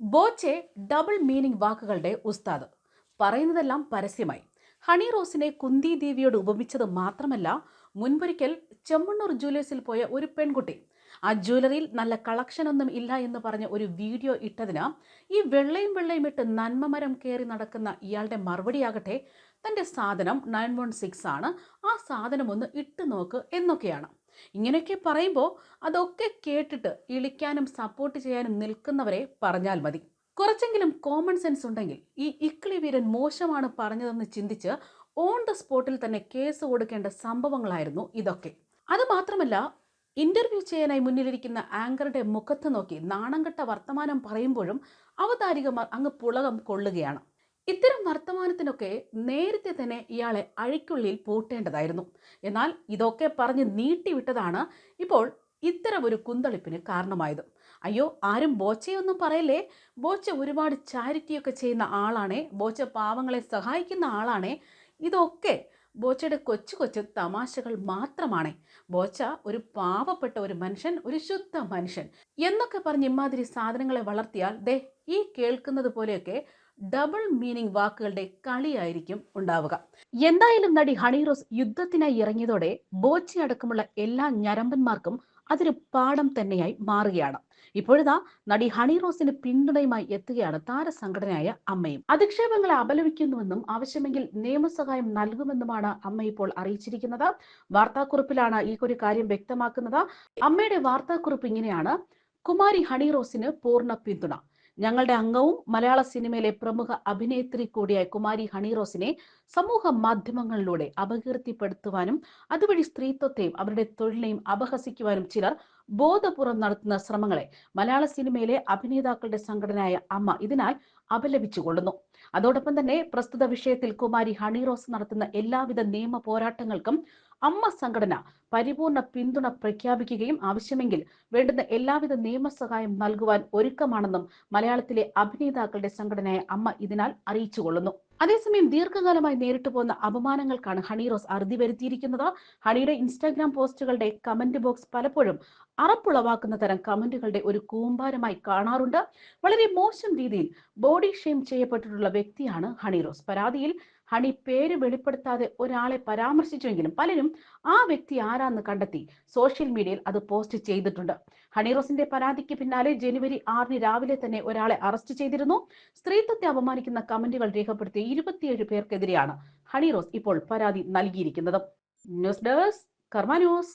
Boche double meaning വാക്കുകളുടെ ഉസ്താദ്. പറയുന്നതെല്ലാം പരസ്യമായി. ഹണി റോസിനെ കുന്തി ദേവിയോട് ഉപമിച്ചത് മാത്രമല്ല മുൻപൊരിക്കൽ ചെമ്മണ്ണൂർ ജൂലേഴ്സിൽ പോയ ഒരു പെൺകുട്ടി ആ ജ്വല്ലറിയിൽ നല്ല കളക്ഷൻ ഒന്നും ഇല്ല എന്ന് പറഞ്ഞ ഒരു വീഡിയോ ഇട്ടതിന് ഈ വെള്ളയും വെള്ളയും ഇട്ട് നന്മമരം കയറി നടക്കുന്ന ഇയാളുടെ മറുപടിയാകട്ടെ തന്റെ സാധനം നയൻ വൺ സിക്സ് ആണ്. ആ സാധനം ഒന്ന് ഇട്ട് നോക്ക് എന്നൊക്കെയാണ്. ഇങ്ങനെയൊക്കെ പറയുമ്പോൾ അതൊക്കെ കേട്ടിട്ട് ഇളിക്കാനും സപ്പോർട്ട് ചെയ്യാനും നിൽക്കുന്നവരെ പറഞ്ഞാൽ മതി. കുറച്ചെങ്കിലും കോമൺ സെൻസ് ഉണ്ടെങ്കിൽ ഈ ഇക്കിളി വീരൻ മോശമാണ് പറഞ്ഞതെന്ന് ചിന്തിച്ച് ഓൺ ദ സ്പോട്ടിൽ തന്നെ കേസ് കൊടുക്കേണ്ട സംഭവങ്ങളായിരുന്നു ഇതൊക്കെ. അത് മാത്രമല്ല ഇന്റർവ്യൂ ചെയ്യാനായി മുന്നിലിരിക്കുന്ന ആങ്കറുടെ മുഖത്ത് നോക്കി നാണംകെട്ട വർത്തമാനം പറയുമ്പോഴും അവതാരികമാർ അങ്ങ് പുളകം കൊള്ളുകയാണ്. ഇത്തരം വർത്തമാനത്തിനൊക്കെ നേരത്തെ തന്നെ ഇയാളെ അഴിക്കുള്ളിൽ പൂട്ടേണ്ടതായിരുന്നു. എന്നാൽ ഇതൊക്കെ പറഞ്ഞ് നീട്ടിവിട്ടതാണ് ഇപ്പോൾ ഇത്തരം ഒരു കുന്തളിപ്പിന് കാരണമായത്. അയ്യോ ആരും ബോച്ചയൊന്നും പറയല്ലേ? ബോച്ച ഒരുപാട് ചാരിറ്റിയൊക്കെ ചെയ്യുന്ന ആളാണേ? ബോച്ച പാവങ്ങളെ സഹായിക്കുന്ന ആളാണേ? ഇതൊക്കെ ബോച്ചയുടെ കൊച്ചു കൊച്ചു തമാശകൾ മാത്രമാണ്. ബോച്ച ഒരു പാവപ്പെട്ട ഒരു മനുഷ്യൻ ഒരു ശുദ്ധ മനുഷ്യൻ. എന്നൊക്കെ പറഞ്ഞ് ഇമാതിരി സാധനങ്ങളെ വളർത്തിയാൽ ദേ ഈ കേൾക്കുന്നത് പോലെയൊക്കെ ഡബിൾ മീനിങ് വാക്കുകളുടെ കളിയായിരിക്കും ഉണ്ടാവുക. എന്തായാലും നടി ഹണിറോസ് യുദ്ധത്തിനായി ഇറങ്ങിയതോടെ ബോച്ചി അടക്കമുള്ള എല്ലാ ഞരമ്പന്മാർക്കും അതൊരു പാഠം തന്നെയായി മാറുകയാണ്. ഇപ്പോഴിതാ നടി ഹണി റോസിന് പിന്തുണയുമായി എത്തുകയാണ് താരസംഘടനയായ അമ്മയും. അധിക്ഷേപങ്ങളെ അപലപിക്കുന്നുവെന്നും ആവശ്യമെങ്കിൽ നിയമസഹായം നൽകുമെന്നുമാണ് അമ്മ ഇപ്പോൾ അറിയിച്ചിരിക്കുന്നത്. വാർത്താക്കുറിപ്പിലാണ് ഈ ഒരു കാര്യം വ്യക്തമാക്കുന്നത്. അമ്മയുടെ വാർത്താക്കുറിപ്പ് ഇങ്ങനെയാണ്. കുമാരി ഹണി റോസിന് പൂർണ പിന്തുണ. ഞങ്ങളുടെ അംഗവും മലയാള സിനിമയിലെ പ്രമുഖ അഭിനേത്രി കൂടിയായ കുമാരി ഹണിറോസിനെ സമൂഹ മാധ്യമങ്ങളിലൂടെ അപകീർത്തിപ്പെടുത്തുവാനും അതുവഴി സ്ത്രീത്വത്തെയും അവരുടെ തൊഴിലിനെയും അപഹസിക്കുവാനും ചിലർ ബോധപൂർവം നടത്തുന്ന ശ്രമങ്ങളെ മലയാള സിനിമയിലെ അഭിനേതാക്കളുടെ സംഘടനയായ അമ്മ ഇതിനാൽ അപലപിച്ചുകൊള്ളുന്നു. അതോടൊപ്പം തന്നെ പ്രസ്തുത വിഷയത്തിൽ കുമാരി ഹണി റോസ് നടത്തുന്ന എല്ലാവിധ നിയമ പോരാട്ടങ്ങൾക്കും അമ്മ സംഘടന പരിപൂർണ പിന്തുണ പ്രഖ്യാപിക്കുകയും ആവശ്യമെങ്കിൽ വേണ്ടുന്ന എല്ലാവിധ നിയമസഹായം നൽകുവാൻ ഒരുക്കമാണെന്നും മലയാളത്തിലെ അഭിനേതാക്കളുടെ സംഘടനയായ അമ്മ ഇതിനാൽ അറിയിച്ചുകൊള്ളുന്നു. അതേസമയം ദീർഘകാലമായി നേരിട്ടു പോകുന്ന അപമാനങ്ങൾക്കാണ് ഹണി റോസ് അറുതി വരുത്തിയിരിക്കുന്നത്. ഹണിയുടെ ഇൻസ്റ്റാഗ്രാം പോസ്റ്റുകളുടെ കമന്റ് ബോക്സ് പലപ്പോഴും അറപ്പുളവാക്കുന്ന തരം കമന്റുകളുടെ ഒരു കൂമ്പാരമായി കാണാറുണ്ട്. വളരെ മോശം രീതിയിൽ ബോഡി ഷെയിം ചെയ്യപ്പെട്ടിട്ടുള്ള വ്യക്തിയാണ് ഹണി റോസ്. പരാതിയിൽ ഹണി പേര് വെളിപ്പെടുത്താതെ ഒരാളെ പരാമർശിച്ചുവെങ്കിലും പലരും ആ വ്യക്തി ആരാന്ന് കണ്ടെത്തി സോഷ്യൽ മീഡിയയിൽ അത് പോസ്റ്റ് ചെയ്തിട്ടുണ്ട്. ഹണിറോസിന്റെ പരാതിക്ക് പിന്നാലെ ജനുവരി ആറിന് രാവിലെ തന്നെ ഒരാളെ അറസ്റ്റ് ചെയ്തിരുന്നു. സ്ത്രീത്വത്തെ അപമാനിക്കുന്ന കമന്റുകൾ രേഖപ്പെടുത്തിയ ഇരുപത്തിയേഴ് പേർക്കെതിരെയാണ് ഹണിറോസ് ഇപ്പോൾ പരാതി നൽകിയിരിക്കുന്നത്. News desk Karma news.